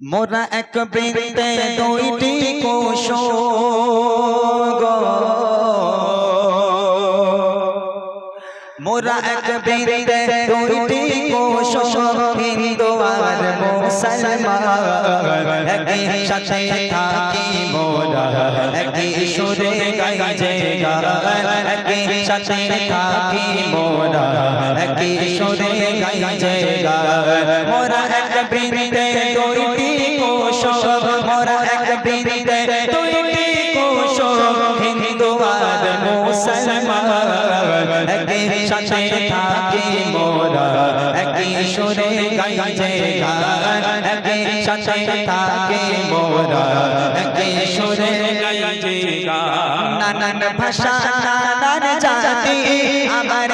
মোরা এক বৃন্তে দুইটি কোষ মোরা এক বৃন্তে দুইটি কোষ সাথে থাকি মোরা থাকি থাকি মোরা। একই সুরে গাইছে গান, একই সাথে থাকি মোরা। একই সুরে গাইছে গান। নানান ভাষা, নানান জাতি, আমার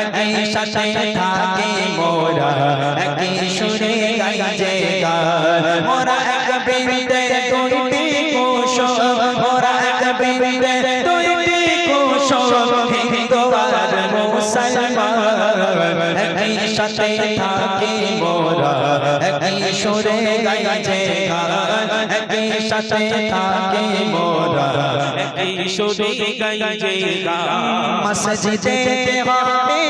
একই সাথে থাকি মোরা একই সুরে গাই যে মোরা এক বৃন্দে দুইটি কোষ মোরা এক বৃন্দে দুইটি কোষ হিন্দু আর মুসলমান একই সাথে থাকি মোরা একই সুরে গাই একই সাথে থাকি মোরা এই সুরে গাই যে মসজিদে হবে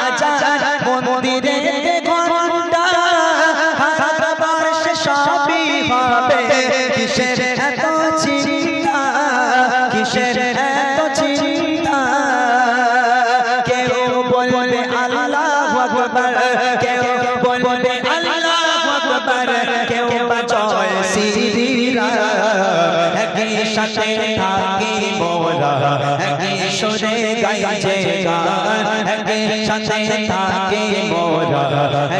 আজান মন্দিরে ঘণ্টা ভারতবর্ষে সবই হবে কিসের এত সাথে থাকি মোরা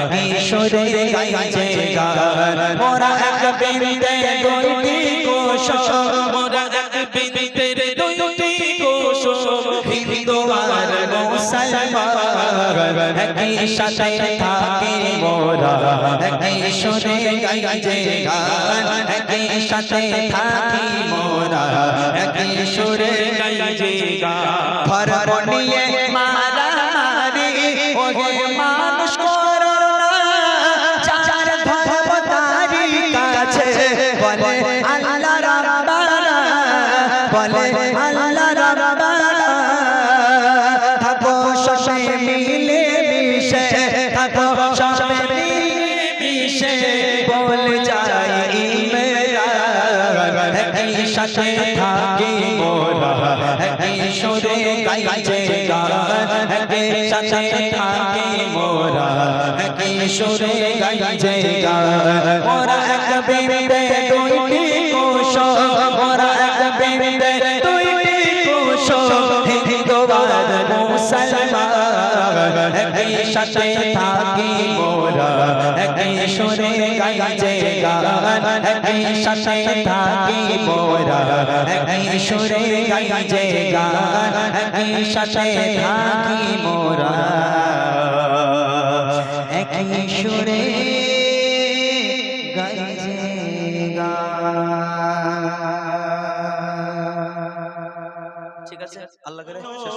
একই সুরে গাই যে গান মোরা এক বৃন্দে দুইটি কোষ মোরা এক বিন্দের দুইটি কোষ হিন্দু আর মুসলমান একই সাথে থাকি মোরা একই সুরে গান একই সাথে থাকি মোরা একই সুরে গান। সাথে থাকি মোরা একই সুরে গাই যে গান মোরা এক বিন্দে দুইটি কোষ মোরা এক বিন্দে দুইটি কোষ হিন্দু মুসলমান একই সাথে থাকি মোরা, একই সুরে গাই যে গান, একই সাথে থাকি মোরা, একই সুরে গাই যে গান, একই সাথে থাকি মোরা। একই সুরে গাই যে ঠিক আছে, আল্লাহ করে শেষ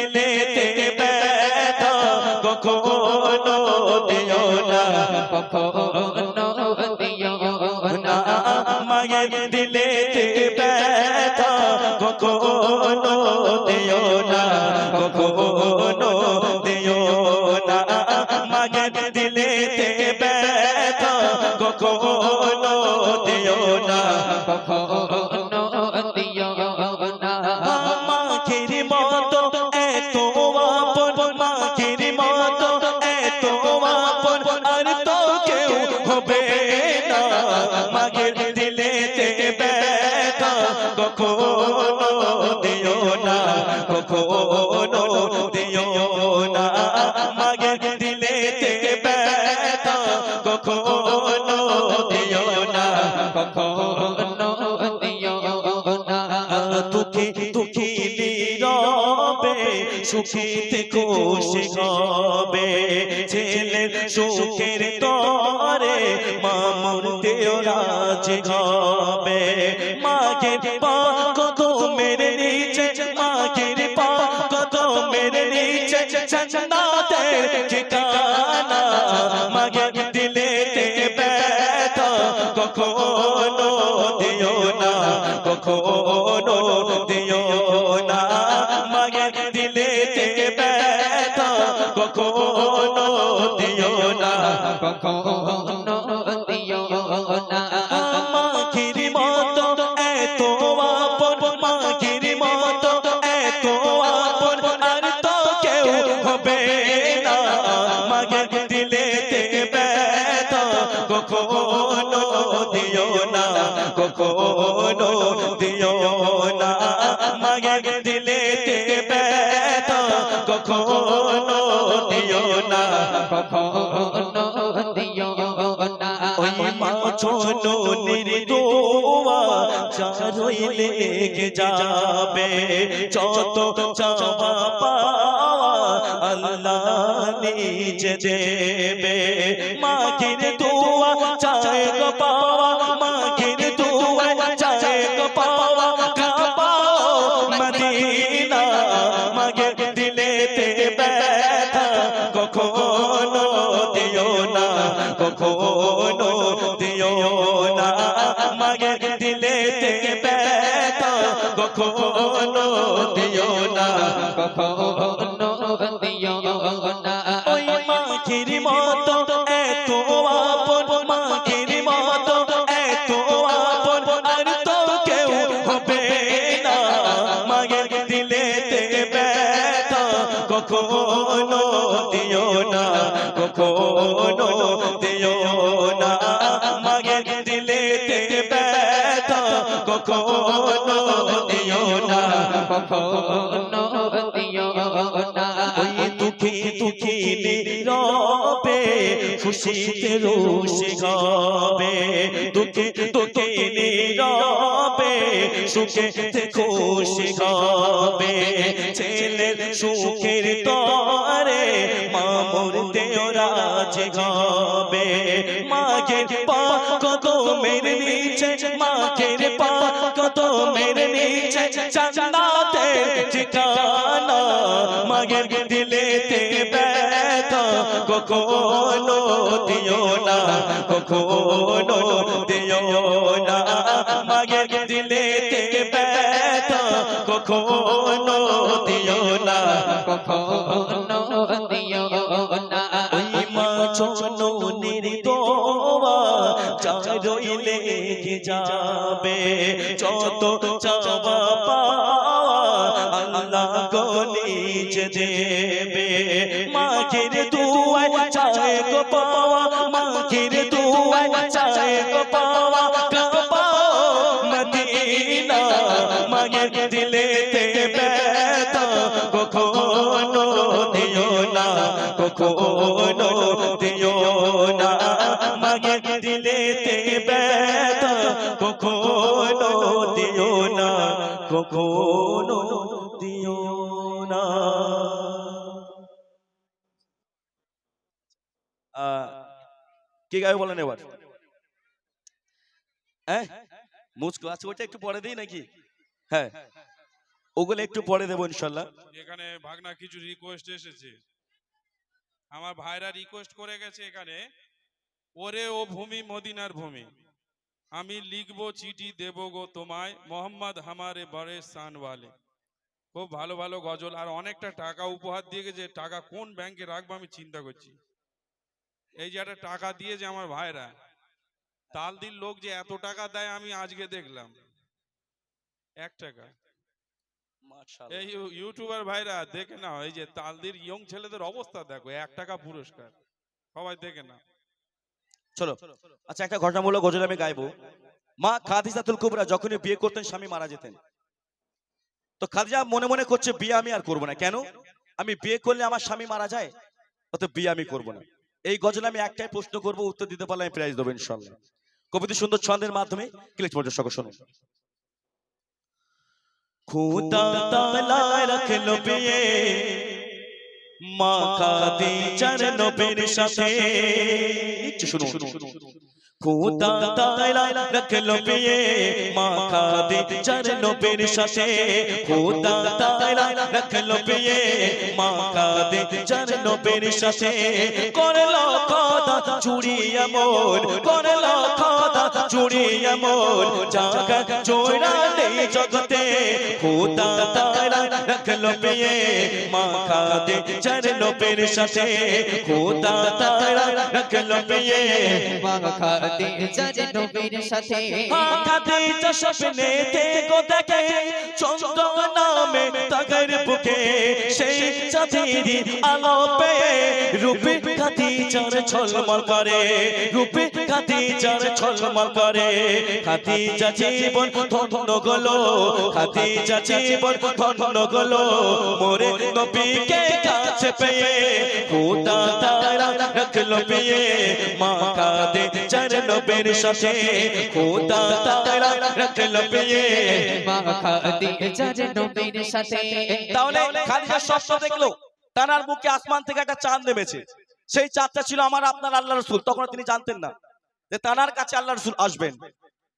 দিলেতে ব্যথা কখনো দেও না কখনো কখনো দিও না কখনো দিও না দুঃখী দুঃখী নীরবে সুখীতে খুশি হবে। ছেলের সুখের তরে মামুর দেও রাজ হবে। মাকে কখনো দিও না। কখনো কখনো দিও না। মাগে দিলেতে ব্যথা কখনো দিও না। কখনো দিও না। ওই মা ছোনো নির্দোয়া চারই লেগে যাবে। যত চাওয়া পাওয়া আল্লাহ নিচে দেবে। মাগির মাখির মতো এত আপন মাখির মতো এত আপন। আর তো কেউ হবে না। মাগে দিলেতে ব্যথা। কখনো দিও না কখনো দিও না। মাগে দিলেতে ব্যথা। কখনো দিও না কখনো দিও না। দুঃখী দুঃখী নীরবে খুশিতে রোষে গাবে। দুঃখী দুঃখী নীরবে সুখেতে খুশি গাবে। ছেলের সুখের তো রাজ গাবে মাগের পা কত মেরে নিচে মাগের পা কত মেরে নিচে চান্দাতে ঠিকানা। মাগের দিলেতে ব্যথা। কখনো দিও না। কখনো দিও না। মাগের দিলেতে ব্যথা। কখনো দিও না। কখনো দিও না। যত চাওয়া পা আল্লাহ গো নিজ দিও না। কি গায়ে বলেন এবার? হ্যাঁ মুস্কো আছে ওটা একটু পরে দিই নাকি? হ্যাঁ ওগুলো একটু পরে দেবো ইনশাল্লাহ। এখানে ভাগনা কিছু রিকোয়েস্ট এসেছে। আমার ভাইরা রিকোয়েস্ট করে গেছে এখানে, ওরে ও ভূমি, মদিনার ভূমি। আমি লিখব চিঠি দেব গো তোমায় মোহাম্মদ হামারে বড়ে সানওয়ালে খুব ভালো ভালো গজল। আর অনেকটা টাকা উপহার দিয়ে গেছে। টাকা কোন ব্যাংকে রাখব আমি চিন্তা করছি। এই যে একটা টাকা দিয়েছে আমার ভাইরা তালদির লোক যে এত টাকা দেয় আমি আজকে দেখলাম। এক টাকা। এই ইউটিউবার ভাইরা দেখে নাও এই যে তালদির ইয়ং ছেলেদের অবস্থা দেখো। এক টাকা পুরস্কার। সবাই দেখে না চলো। আচ্ছা একটা ঘটনামূলক গজল আমি গাইবো। মা খাদিজাতুল কুবরা যখনই বিয়ে করতেন স্বামী মারা যেতেন। তো খাদিজা মনে মনে করছে বিয়ে আমি আর করব না। কেন? আমি বিয়ে করলে আমার স্বামী মারা যায় অত বিয়ে আমি করব না। এই গজলে আমি একটাই প্রশ্ন করব উত্তর দিতে পারলে আমি প্রাইজ দেবো ইনশাল্লাহ কবিতা সুন্দর ছন্দের মাধ্যমে ক্লিক পর্যন্ত সকল শুনুন খুদা তালা রাখল বিয়ে মা কাদি চরণবের সাথে। শুনুন। খুদা তালা রাখল বিয়ে মা কাদি চরণবের সাথে। খুদা তালা রাখল বিয়ে মা কাদি চরণবের সাথে। করল খোদা চুরি এমন করল খোদা চুরি এমন জাগা জোড়া নেই জগতে। খুদা তালা রাখল বিয়ে মা কাদি চরণবের সাথে। খুদা তালা রাখল বিয়ে খাতে যারে নবীর সাথে। খাদিজা স্বপ্নেতে গো দেখে চন্দ্র নামে তাগের বুকে সেই চাঁদেরই আলো পেয়ে রূপে খাদিজার ছলমল করে রূপে খাদিজার ছলমল করে। খাদিজা জীবন ধন্য গলো খাদিজা জীবন ধন্য গলো মোরে নবীকে কাছে পেয়ে খোদা তারা রাখল পেয়ে মা কাদে চরণবের সাথে খোদা তারা রাখল পেয়ে মা যারে নবীর সাথে তাহলে খাদিজা স্বপ্ন দেখল তানার মুখে আসমান থেকে একটা চাঁদ নেমেছে সেই চাঁদটা ছিল আমার আপনার আল্লাহ রসুল তখন তিনি জানতেন না যে তানার কাছে আল্লাহ রসুল আসবেন।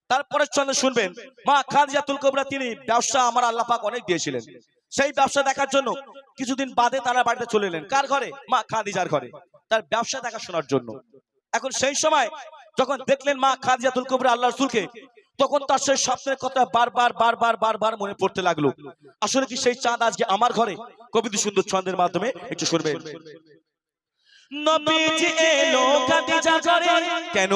তারপরে চন্দ্র শুনবেন মা খাদিজাতুল কবরা তিনি ব্যবসা আমার আল্লাহ পাক অনেক দিয়েছিলেন। সেই ব্যবসা দেখার জন্য কিছুদিন বাদে তারা বাড়িতে চলে এলেন। কার ঘরে? মা খাদিজার ঘরে। তার ব্যবসা দেখাশোনার জন্য। এখন সেই সময় যখন দেখলেন মা খাদিজাতুল কবরা আল্লাহ রসুলকে, তখন তার সেই স্বপ্নের কথা বারবার বারবার বারবার মনে পড়তে লাগল। আসলে কি সেই চাঁদ আজকে আমার ঘরে? কবিতা সুন্দর ছন্দের মাধ্যমে একটু শুনবেন। নবীজি এলো খাদিজা ঘরে। কেন?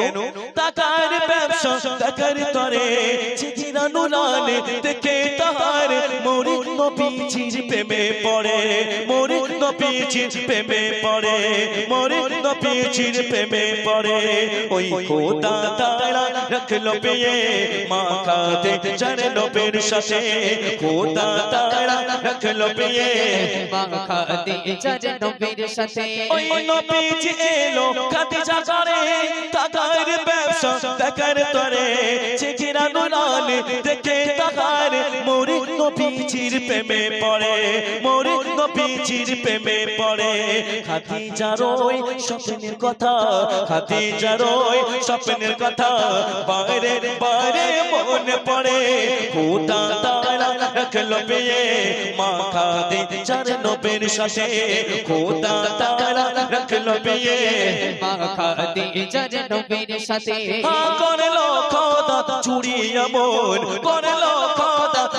টাকার ব্যবসা টাকার তরে। চিঠিরা নুরানে দেখে তাহার মোরে নবীজির প্রেমে পড়ে। মোরে নবীজির প্রেমে পড়ে। মোরে নবীজির প্রেমে পড়ে। ওই খোদা তারা রাখল পেয়ে। মা খাতে জানে নবের সাথে। খোদা রাখল খাতে যারে নবীর সাথে ওই নবীজি এলো খাদিজা ঘরে টাকার ব্যবসা টাকার তরে চিঠিরা নুরানে দেখে তাহার মোরে নবীজির প্রেমে পড়ে মোরে নবীজির প্রেমে পড়ে। খাদিজার ওই স্বপ্নের কথা খাদিজার ওই স্বপ্নের কথা বাইরে বাইরে মনে পড়ে। খোদা তারা রাখল পেয়ে মা খাদিজার নবের সাথে। খোদা তারা রাখল পেয়ে মা খাতে যারে নবীর সাথে। করল খোদা চুরি এমন করল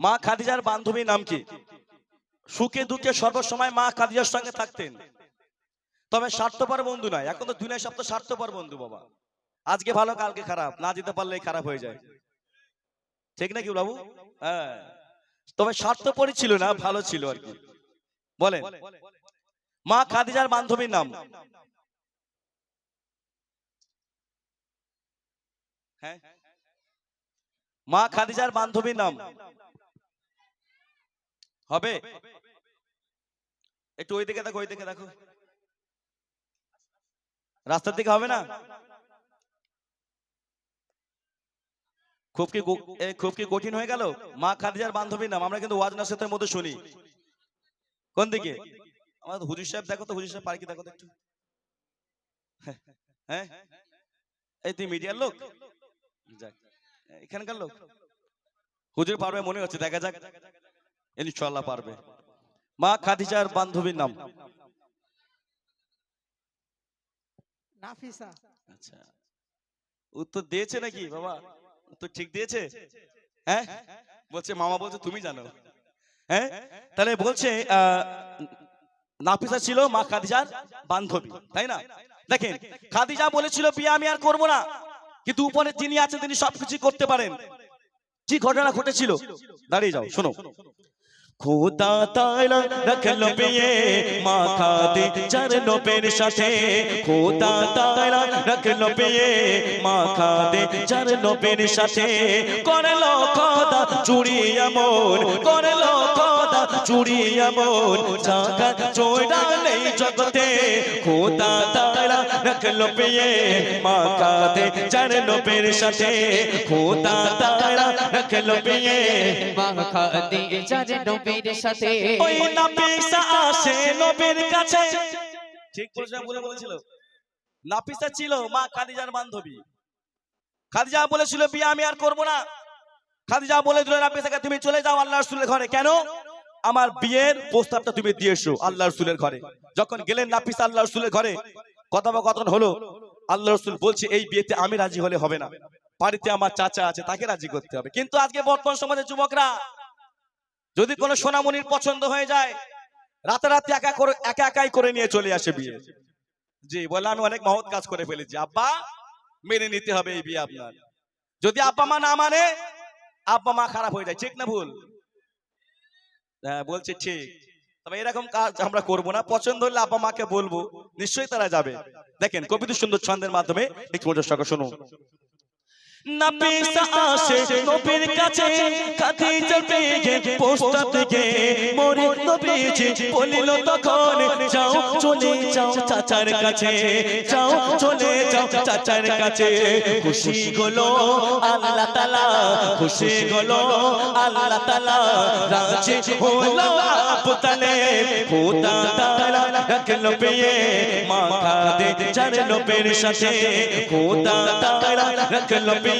মা খাদিজার বান্ধবীর নাম কি? সুখে দুঃখে সর্বসময় মা খাদিজার সঙ্গে থাকতেন। তবে স্বার্থপর বন্ধু নয়। এখন তো দুনিয়া সব তো স্বার্থপর বন্ধু, বাবা। আজকে ভালো, কালকে খারাপ। না যেতে পারলেই খারাপ হয়ে যায়। ঠিক নাকি বাবু? হ্যাঁ। তবে স্বার্থপরই ছিল না, ভালো ছিল আর কি। বলেন। মা খাদিজার বান্ধবীর নাম? হ্যাঁ। মা খাদিজার বান্ধবীর নাম? হবে? একটু ওই দিকে দেখো, ওই দিকে দেখো। রাস্তার দিকে হবে না? খুব কি খুব কি কঠিন হয়ে গেল? মা খাদিজার বান্ধবীর নাম, আমরা কিন্তু ওয়াজ নাসিহতের মধ্যে শুনি। কোন দিকে? আমার হুজুর সাহেব, দেখো তো, হুজুর সাহেব, পারি কি দেখো একটু। হ্যাঁ? এই তুই মিডিয়ার লোক? যাক, এখানকার লোক। হুজুর পারবে মনে হচ্ছে, দেখা যাক। ইনশাআল্লাহ পারবে। মা খাদিজার বান্ধবীর নাম? নাফিসা। আচ্ছা। উত্তর দিয়েছে নাকি বাবা? উত্তর ঠিক দিয়েছে? হ্যাঁ? বলছে মামা বলছে তুমি জানো। হ্যাঁ? তাহলে বলছে নাফিসা ছিল মা খাদিজার বান্ধবী তাই না? দেখেন খাদিজা বলেছিল বিয়ে আমি আর করব না। কিন্তু উপরে যিনি আছেন তিনি সবকিছু করতে পারেন। কি ঘটনা ঘটেছিল? দাঁড়িয়ে যাও শোনো। খোদা তালা রাখল বিয়ে মাথাতে চরণ নবের সাথে। খোদা তালা রাখল বিয়ে মাথাতে চরণ নবের সাথে। করল খোদা চুরি এমন, করল চুরি এমন জাগা চোরা নেই জগতে। খোদা তাআলা রাখল বিয়ে মা খাদিজার নবের সাথে। খোদা তাআলা রাখল বিয়ে মা খাদিজার নবীর সাথে। ওই নাফিসা আসে নবীর কাছে। ঠিক বলে বলেছিল। ছিল মা খাদিজার বান্ধবী। খাদিজা বলেছিল, বিয়ে আমি আর করব না। খাদিজা বলে দিল নাফিসাকে তুমি চলে যাও আল্লাহ রাসূলের ঘরে। কেন? আমার বিয়ের প্রস্তাবটা তুমি দিয়ে এসো আল্লাহ রসুলের ঘরে। যখন গেলেন নাফিস আল্লাহ রসুলের ঘরে, কথোপকথন হলো আল্লাহ রসুল বলছে, এই বিয়েতে আমি রাজি হলে হবে না। বাড়িতে আমার চাচা আছে, তাকে রাজি করতে হবে। কিন্তু আজকে বর্তমান সমাজের যুবকরা, যদি কোনো সোনামণির পছন্দ হয়ে যায়, রাতারাতি একা করে, একা একাই করে নিয়ে চলে আসে বিয়ে। জি বলে আমি অনেক মহৎ কাজ করে ফেলেছি। আব্বা, মেনে নিতে হবে এই বিয়ে আপনার। যদি আব্বা মা না মানে আব্বা মা খারাপ হয়ে যায়। ঠিক না ভুল? হ্যাঁ বলছে, ঠিক। তবে এরকম কাজ আমরা করব না। পছন্দ হলে আপা মাকে বলব। নিশ্চয়ই তারা যাবে। দেখেন কবিতা সুন্দর ছন্দের মাধ্যমে একটু মনোযোগ খুশি হলো আল্লাহ তাআলা খুশি হলো আল্লাহ তাআলা রাজি হলো আবু তালেব খোদা তাআলা রাখল পেয়ে মা খাদিজার নবীর সাথে খোদা তাআলা রাখল পেয়ে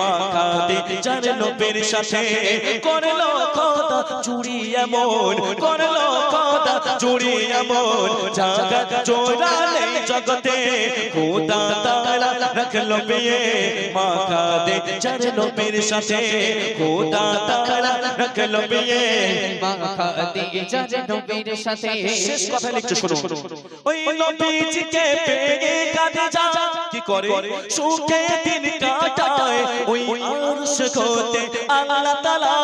মা খাদিজার নবীর সাথে। করল কথা চুরি এমন করল খোদা চুরি এমন জাগা চোরা জগতে খোদা তাআলা রাখল পেয়ে মা খাদিজার নবীর সাথে খোদা তাআলা রাখল পেয়ে মা খাদিজার নবীর সাথে। শেষ কথা লিখছে শুনুন। ওই নবীজিকে পেয়ে খাদিজা কি করে? সুখে দিন কাটায় ওই আরশ হতে আল্লাহ তাআলা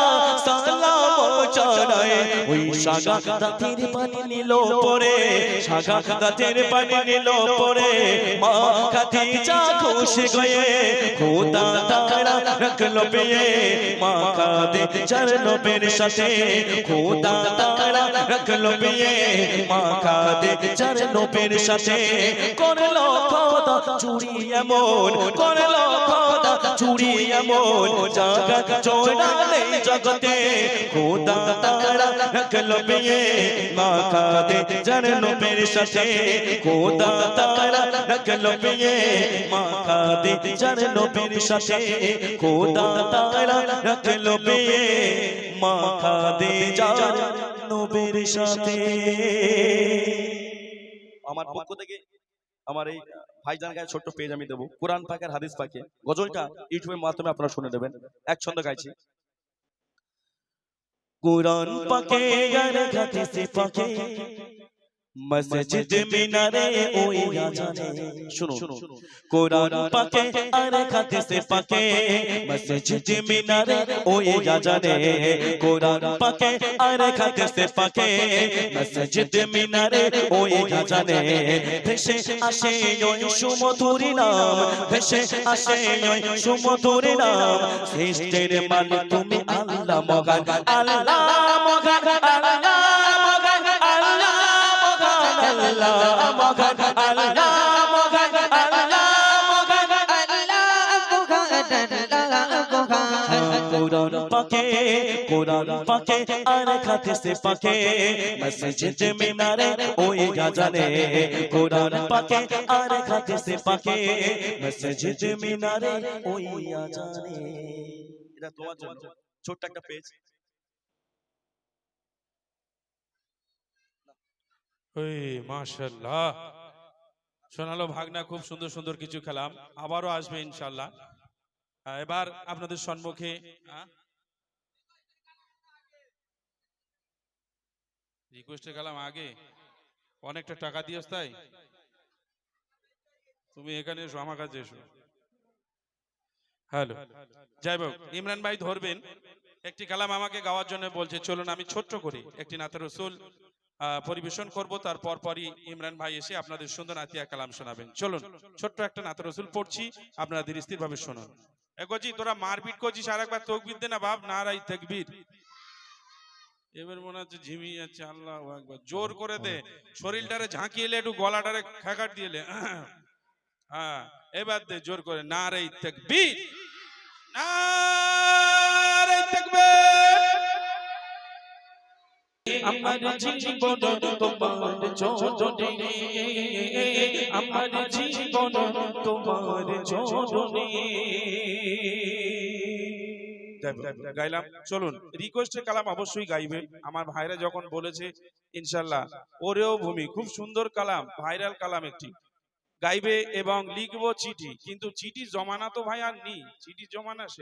সালাম চড়ায় ওই সাগা দাতের পানি নিল পরে সাগা দাতের পানি নিল পরে, মা খাদিজা খুশি হয়ে খোদা তাআলা রাখল পেয়ে, মা খাদিজার নবীর সাথে খোদা তাআলা রাখল পেয়ে, মা খাদিজার নবীর সাথে করল খোদা চুরি এমন করল চুরি এমন জাগা চোরা নেই জগতে খোদা তাআলা রাখল পেয়ে মা খাদিজার নবীর সাথে। খোদা তাআলা রাখল পেয়ে মা খাদিজার নবীর সাথে। খোদা তাআলা রাখল পেয়ে মা খাদিজার নবীর সাথে। আমার পক্ষ থেকে আমার এই ভাইজান গায়ে ছোট্ট পেজ আমি দেবো। কোরআন পাকের, হাদিস পাকে গজলটা ইউটিউবের মাধ্যমে আপনারা শুনে দেবেন। এক ছন্দ গাইছি। কোরআন পাকে মসজিদ মিনারে ওই আজানে শুনো কোরআন পাকে আর হাদিস পাকে। মসজিদ মিনারে ওই আজানে কোরআন পাকে আর হাদিস পাকে। মসজিদ মিনারে ওই আজানে ভেসে আসে ওই সুমধুরী নাম ভেসে আসে ওই সুমধুরী নাম সৃষ্টির মান তুমি আল্লাহ মগান। আল্লাহ মগান। আল্লাহ আল্লাহ মগান আল্লাহ মগান আল্লাহ মগান মসজিদ মিনারে ওই গাজানে কোরআন ছোট্ট একটা পেজ মাশাল্লাহ শোনালো ভাগনা, খুব সুন্দর সুন্দর কিছু খেলাম। আবারও আসবে ইনশাল্লাহ এবার আপনাদের সম্মুখে রিকোয়েস্টে গেলাম আগে। অনেকটা টাকা দিয়েছ তাই? তুমি এখানে এসো, আমার কাছে এসো। হ্যালো। যাই হোক, ইমরান ভাই ধরবেন। একটি কালাম আমাকে গাওয়ার জন্য বলছে, চলুন আমি ছোট্ট করি। একটি নাতের রসুল পরিবেশন করব। তারপর পরই ইমরান ভাই এসে আপনাদের সুন্দর আতিয়া কালাম শোনাবেন। চলুন, ছোট্ট একটা নাতের রসুল পড়ছি, আপনারা ধীর স্থির ভাবে শুনুন এগোজি তোরা মারপিট করছিস আর একবার তকবির দে না বাপ নারাই তকবীর। এবার মনে হচ্ছে ঝিমিয়ে যাচ্ছে, আল্লাহ একবার জোর করে দে, শরীরটারে ঝাঁকিয়ে এলে একটু গলাটারে খেকাট দিয়েলে হ্যাঁ এবার দে, জোর করে না নারাই তকবীর। নারাই আমার জীবন তোমার চরণে আমার জীবন তোমার চরণে গাইলাম চলুন রিকোয়েস্টের কালাম অবশ্যই গাইবে আমার ভাইরা যখন বলেছে ইনশাল্লাহ ওরেও ভূমি খুব সুন্দর কালাম ভাইরাল কালাম একটি। গাইবে এবং লিখব চিঠি কিন্তু চিঠি জমানা তো ভাই আর নেই চিঠি জমানা সে